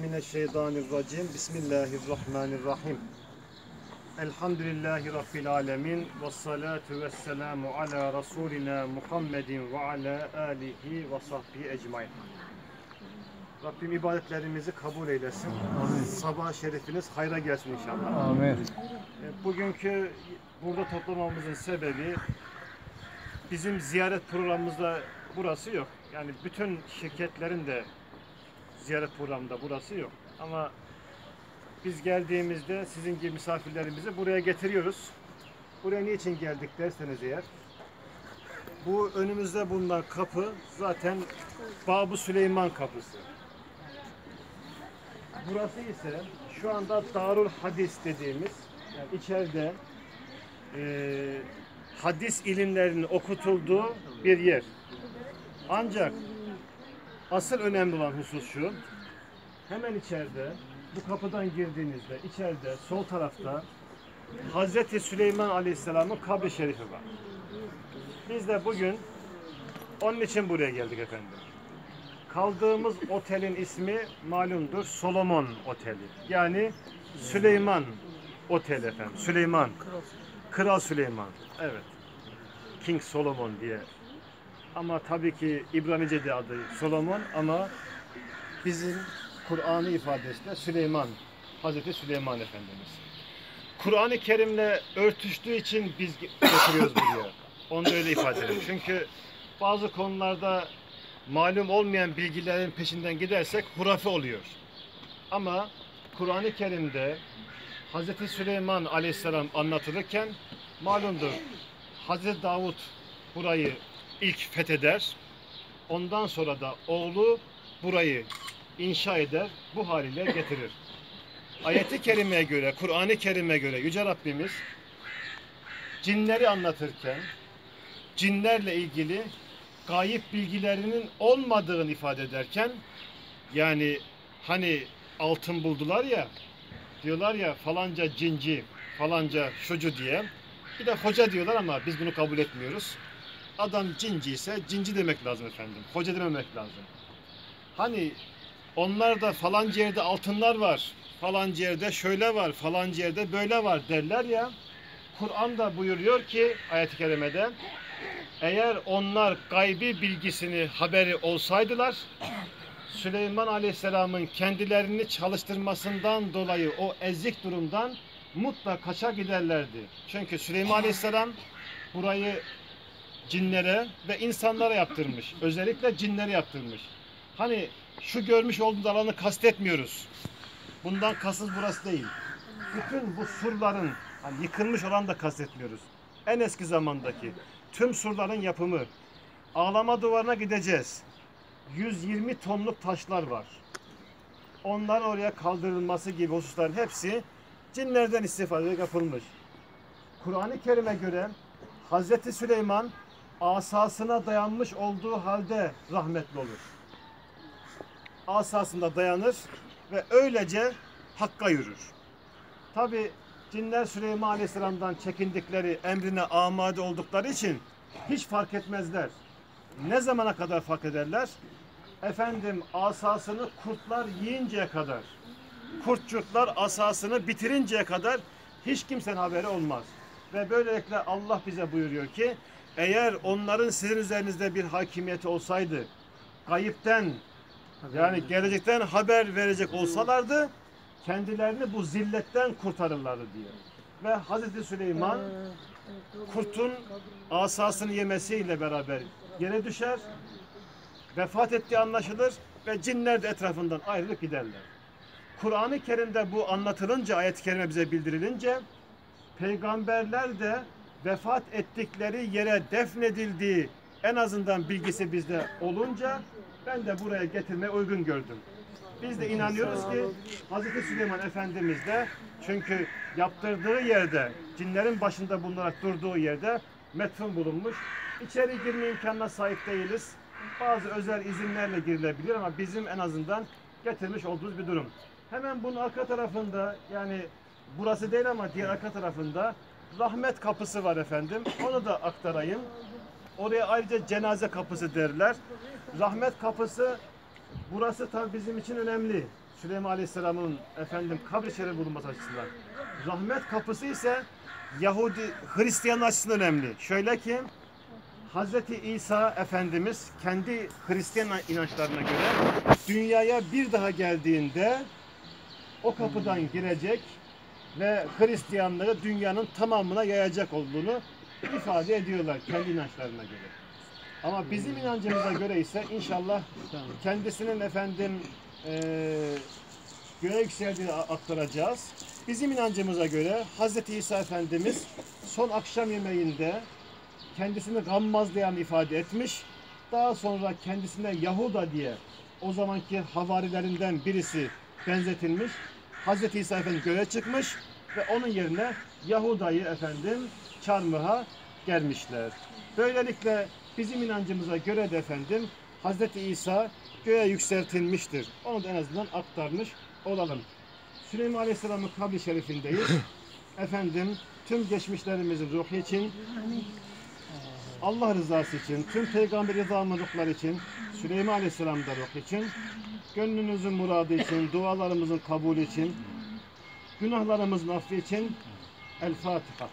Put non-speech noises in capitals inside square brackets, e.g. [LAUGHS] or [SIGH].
Mineşşeytanirracim. Bismillahirrahmanirrahim. Elhamdülillahi Rabbil alemin. Ve salatu ve selamu ala Resulina Muhammedin ve ala alihi ve sahbihi ecmain. Rabbim ibadetlerimizi kabul eylesin. Sabah şerifiniz hayra gelsin inşallah. Amin. E, Bugünkü burada toplamamızın sebebi bizim ziyaret programımızda burası yok. Yani bütün şirketlerin de ziyaret programında burası yok. Ama biz geldiğimizde sizin gibi misafirlerimizi buraya getiriyoruz. Buraya niçin geldik derseniz eğer bu önümüzde bulunan kapı zaten Babu Süleyman kapısı. Burası ise şu anda Darul Hadis dediğimiz yani içeride eee, hadis ilimlerinin okutulduğu bir yer. Ancak asıl önemli olan husus şu. Hemen içeride bu kapıdan girdiğinizde içeride sol tarafta Hazreti Süleyman Aleyhisselam'ın kabri şerifi var. Biz de bugün onun için buraya geldik efendim. Kaldığımız otelin ismi malumdur Solomon Oteli. Yani Süleyman Otel efendim. Süleyman. Kral Süleyman. Evet. King Solomon diye. Ama tabii ki İbranice de adı Solomon ama bizim Kur'an'ı ifadesiyle Süleyman. Hazreti Süleyman Efendimiz. Kur'an-ı Kerim'le örtüştüğü için biz getiriyoruz [COUGHS] buraya. Onu da öyle ifade edelim. Çünkü bazı konularda malum olmayan bilgilerin peşinden gidersek hurafe oluyor. Ama Kur'an-ı Kerim'de Hazreti Süleyman Aleyhisselam anlatılırken malumdur Hazreti Davut burayı ilk fetheder. Ondan sonra da oğlu burayı inşa eder, bu haliyle getirir. Ayeti kerimeye göre, Kur'an-ı Kerim'e göre Yüce Rabbimiz cinleri anlatırken cinlerle ilgili gayip bilgilerinin olmadığını ifade ederken yani hani altın buldular ya diyorlar ya falanca cinci falanca şucu diye bir de hoca diyorlar ama biz bunu kabul etmiyoruz. Adam cinci ise cinci demek lazım efendim. Hoca dememek lazım. Hani onlar da falanca yerde altınlar var. Falanca yerde şöyle var. Falanca yerde böyle var derler ya. Kur'an da buyuruyor ki ayet-i kerimede eğer onlar gaybi bilgisini haberi olsaydılar Süleyman Aleyhisselam'ın kendilerini çalıştırmasından dolayı o ezik durumdan mutlaka kaça giderlerdi. Çünkü Süleyman Aleyhisselam burayı cinlere ve insanlara yaptırmış. Özellikle cinlere yaptırmış. Hani şu görmüş olduğunuz alanı kastetmiyoruz. Bundan kasıt burası değil. Bütün bu surların hani yıkılmış olan da kastetmiyoruz. En eski zamandaki tüm surların yapımı. Ağlama duvarına gideceğiz. 120 tonluk taşlar var. Onların oraya kaldırılması gibi hususların hepsi cinlerden istifade yapılmış. Kur'an-ı Kerim'e göre Hazreti Süleyman asasına dayanmış olduğu halde rahmetli olur. Asasında dayanır ve öylece hakka yürür. Tabi cinler Süleyman Aleyhisselam'dan çekindikleri, emrine amade oldukları için hiç fark etmezler. Ne zamana kadar fark ederler? Efendim asasını kurtlar yiyinceye kadar, kurtçuklar asasını bitirinceye kadar hiç kimsenin haberi olmaz. Ve böylelikle Allah bize buyuruyor ki eğer onların sizin üzerinizde bir hakimiyeti olsaydı gayipten yani gelecekten haber verecek olsalardı kendilerini bu zilletten kurtarırlardı diyor. Ve Hazreti Süleyman kurtun asasını yemesiyle beraber yere düşer, vefat ettiği anlaşılır ve cinler de etrafından ayrılıp giderler. Kur'an-ı Kerim'de bu anlatılınca, ayet-i kerime bize bildirilince peygamberler de vefat ettikleri yere defnedildiği en azından bilgisi bizde olunca ben de buraya getirmeye uygun gördüm. Biz de inanıyoruz ki Hazreti Süleyman Efendimiz de çünkü yaptırdığı yerde, cinlerin başında bulunarak durduğu yerde metfun bulunmuş. İçeri girme imkanına sahip değiliz. Bazı özel izinlerle girilebilir ama bizim en azından getirmiş olduğumuz bir durum. Hemen bunun arka tarafında yani burası değil ama diğer arka tarafında rahmet kapısı var efendim. Onu da aktarayım. Oraya ayrıca cenaze kapısı derler. Rahmet kapısı burası tabii bizim için önemli. Süleyman Aleyhisselam'ın efendim kabri şerif bulunması açısından. Rahmet kapısı ise Yahudi Hristiyan açısından önemli. Şöyle ki Hazreti İsa Efendimiz kendi Hristiyan inançlarına göre dünyaya bir daha geldiğinde o kapıdan girecek ve Hristiyanlığı dünyanın tamamına yayacak olduğunu ifade ediyorlar kendi inançlarına göre. Ama bizim inancımıza göre ise inşallah kendisinin efendim eee göğe yükseldiğini aktaracağız. Bizim inancımıza göre Hz. İsa Efendimiz son akşam yemeğinde kendisini gammazlayan ifade etmiş. Daha sonra kendisine Yahuda diye o zamanki havarilerinden birisi benzetilmiş. Hz. İsa Efendimiz göğe çıkmış ve onun yerine Yahuda'yı efendim çarmıha germişler. Böylelikle bizim inancımıza göre de efendim Hz. İsa göğe yükseltilmiştir. Onu da en azından aktarmış olalım. Süleyman Aleyhisselam'ın kabri şerifindeyiz. [LAUGHS] efendim tüm geçmişlerimizin ruhu için Allah rızası için, tüm peygamber rızanın ruhları için, Süleyman Aleyhisselam'ın da ruhu için, gönlünüzün muradı için, dualarımızın kabulü için, günahlarımızın affı için El Fatiha.